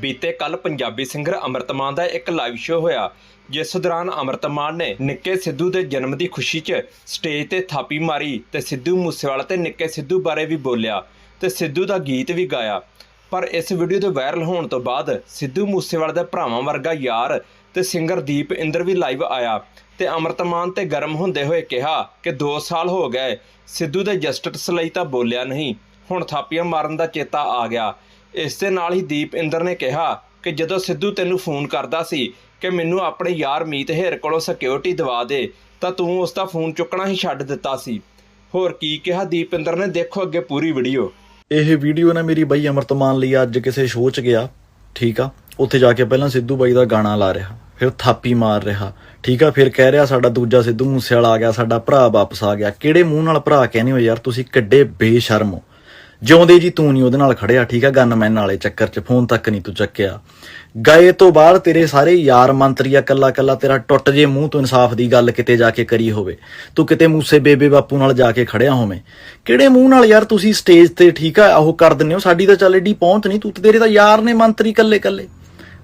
ਬੀਤੇ ਕੱਲ ਪੰਜਾਬੀ ਸਿੰਗਰ ਅਮਰਤਮਾਨ ਦਾ ਇੱਕ ਲਾਈਵ ਸ਼ੋਅ ਹੋਇਆ, ਜਿਸ ਦੌਰਾਨ ਅਮਰਤਮਾਨ ਨੇ ਨਿੱਕੇ ਸਿੱਧੂ ਦੇ ਜਨਮ ਦੀ ਖੁਸ਼ੀ 'ਚ ਸਟੇਜ ਤੇ ਥਾਪੀ ਮਾਰੀ ਤੇ ਸਿੱਧੂ ਮੂਸੇਵਾਲਾ ਤੇ ਨਿੱਕੇ ਸਿੱਧੂ ਬਾਰੇ ਵੀ ਬੋਲਿਆ ਤੇ ਸਿੱਧੂ ਦਾ ਗੀਤ ਵੀ ਗਾਇਆ। ਪਰ ਇਸ ਵੀਡੀਓ ਦੇ ਵਾਇਰਲ ਹੋਣ ਤੋਂ ਬਾਅਦ ਸਿੱਧੂ ਮੂਸੇਵਾਲਾ ਦੇ ਭਰਾਵਾਂ ਵਰਗਾ ਯਾਰ ਤੇ ਸਿੰਗਰ ਦੀਪ ਇੰਦਰ ਵੀ ਲਾਈਵ ਆਇਆ ਤੇ ਅਮਰਤਮਾਨ ਤੇ ਗਰਮ ਹੁੰਦੇ ਹੋਏ ਕਿਹਾ ਕਿ 2 ਸਾਲ ਹੋ ਗਏ, ਸਿੱਧੂ ਦੇ ਜਸਟਿਸ ਲਈ ਤਾਂ ਬੋਲਿਆ ਨਹੀਂ, ਹੁਣ ਥਾਪੀਆਂ ਮਾਰਨ ਦਾ ਚੇਤਾ ਆ ਗਿਆ। ਇਸ ਦੇ ਨਾਲ ਹੀ ਦੀਪ ਇੰਦਰ ਨੇ ਕਿਹਾ ਕਿ ਜਦੋਂ ਸਿੱਧੂ ਤੈਨੂੰ ਫੋਨ ਕਰਦਾ ਸੀ ਕਿ ਮੈਨੂੰ ਆਪਣੇ ਯਾਰ ਮੀਤ ਹੇਰ ਕੋਲੋਂ ਸਿਕਿਉਰਿਟੀ ਦਵਾ ਦੇ, ਤਾਂ ਤੂੰ ਉਸ ਦਾ ਫੋਨ ਚੁੱਕਣਾ ਹੀ ਛੱਡ ਦਿੱਤਾ ਸੀ। ਹੋਰ ਕੀ ਕਿਹਾ ਦੀਪ ਇੰਦਰ ਨੇ, ਦੇਖੋ ਅੱਗੇ ਪੂਰੀ ਵੀਡੀਓ ਇਹ ਵੀਡੀਓ ਨਾ ਮੇਰੀ ਬਾਈ ਅਮਰਤਮਾਨ ਲਈ ਅੱਜ ਕਿਸੇ ਸ਼ੋਅ 'ਚ ਗਿਆ, ਠੀਕ ਆ? ਉੱਥੇ ਜਾ ਕੇ ਪਹਿਲਾਂ ਸਿੱਧੂ ਬਾਈ ਦਾ ਗਾਣਾ ਲਾ ਰਿਹਾ, ਫਿਰ ਥਾਪੀ ਮਾਰ ਰਿਹਾ, ਠੀਕ ਆ? ਫਿਰ ਕਹਿ ਰਿਹਾ ਸਾਡਾ ਦੂਜਾ ਸਿੱਧੂ ਮੂਸੇਵਾਲਾ ਆ ਗਿਆ, ਸਾਡਾ ਭਰਾ ਵਾਪਸ ਆ ਗਿਆ। ਕਿਹੜੇ ਮੂੰਹ ਨਾਲ ਭਰਾ ਕਹਿੰਦੇ ਹੋ ਯਾਰ, ਤੁਸੀਂ ਕਿੱਡੇ ਬੇਸ਼ਰਮ ਹੋ। ਜਿਉਂਦੇ ਜੀ ਤੂੰ ਨਹੀਂ ਉਹਦੇ ਨਾਲ ਖੜਿਆ, ਠੀਕ ਆ ਗਨਮੈਨ ਵਾਲੇ ਚੱਕਰ 'ਚ, ਫੋਨ ਤੱਕ ਨਹੀਂ ਤੂੰ ਚੱਕਿਆ। ਗਏ ਤੋਂ ਬਾਅਦ ਤੇਰੇ ਸਾਰੇ ਯਾਰ ਮੰਤਰੀਆ ਕੱਲਾ ਕੱਲਾ ਤੇਰਾ ਟੁੱਟ ਜੇ ਮੂੰਹ ਤੋਂ ਇਨਸਾਫ ਦੀ ਗੱਲ ਕਿਤੇ ਜਾ ਕੇ ਕਰੀ ਹੋਵੇ। ਤੂੰ ਕਿਤੇ ਮੂਸੇ ਬੇਬੇ ਬਾਪੂ ਨਾਲ ਜਾ ਕੇ ਖੜਿਆ ਹੋਵੇਂ। ਕਿਹੜੇ ਮੂੰਹ ਨਾਲ ਯਾਰ ਤੁਸੀਂ ਸਟੇਜ ਤੇ ਠੀਕ ਆ, ਉਹ ਕਰ ਦਿੰਦੇ ਹੋ, ਸਾਡੀ ਤਾਂ ਚੱਲ ਏਡੀ ਪਹੁੰਚ ਨਹੀਂ ਤੂੰ ਤੇਰੇ ਤਾਂ ਯਾਰ ਨੇ ਮੰਤਰੀ ਕੱਲੇ ਕੱਲੇ।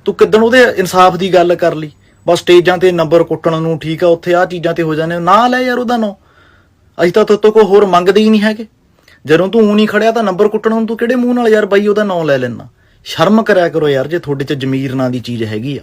ਤੂੰ ਕਿੱਦਣ ਉਹਦੇ ਇਨਸਾਫ ਦੀ ਗੱਲ ਕਰ ਲਈ? ਬਸ ਸਟੇਜਾਂ ਤੇ ਨੰਬਰ ਕੁੱਟਣ ਨੂੰ ਠੀਕ ਆ, ਉੱਥੇ ਆ ਚੀਜ਼ਾਂ ਤੇ ਹੋ ਜਾਂਦੇ ਨਾ ਲੈ ਯਾਰ ਉਹਦਾ ਨੋ। ਅਸੀਂ ਤਾਂ ਤੇਤੋਂ ਕੋਈ ਹੋਰ ਮੰਗਦੇ ਹੀ ਨਹੀਂ ਹੈਗੇ। ਜਦੋਂ ਤੂੰ ਊਂ ਨਹੀਂ ਖੜਿਆ ਤਾਂ ਨੰਬਰ ਕੁੱਟਣ ਨੂੰ ਤੂੰ ਕਿਹੜੇ ਮੂੰਹ ਨਾਲ ਯਾਰ ਬਾਈ ਉਹਦਾ ਨਾਂ ਲੈ ਲੈਣਾ ਸ਼ਰਮ ਕਰਿਆ ਕਰੋ ਯਾਰ ਜੇ ਤੁਹਾਡੇ 'ਚ ਜ਼ਮੀਰ ਨਾਂ ਦੀ ਚੀਜ਼ ਹੈਗੀ ਆ।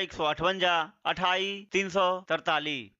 158 28 343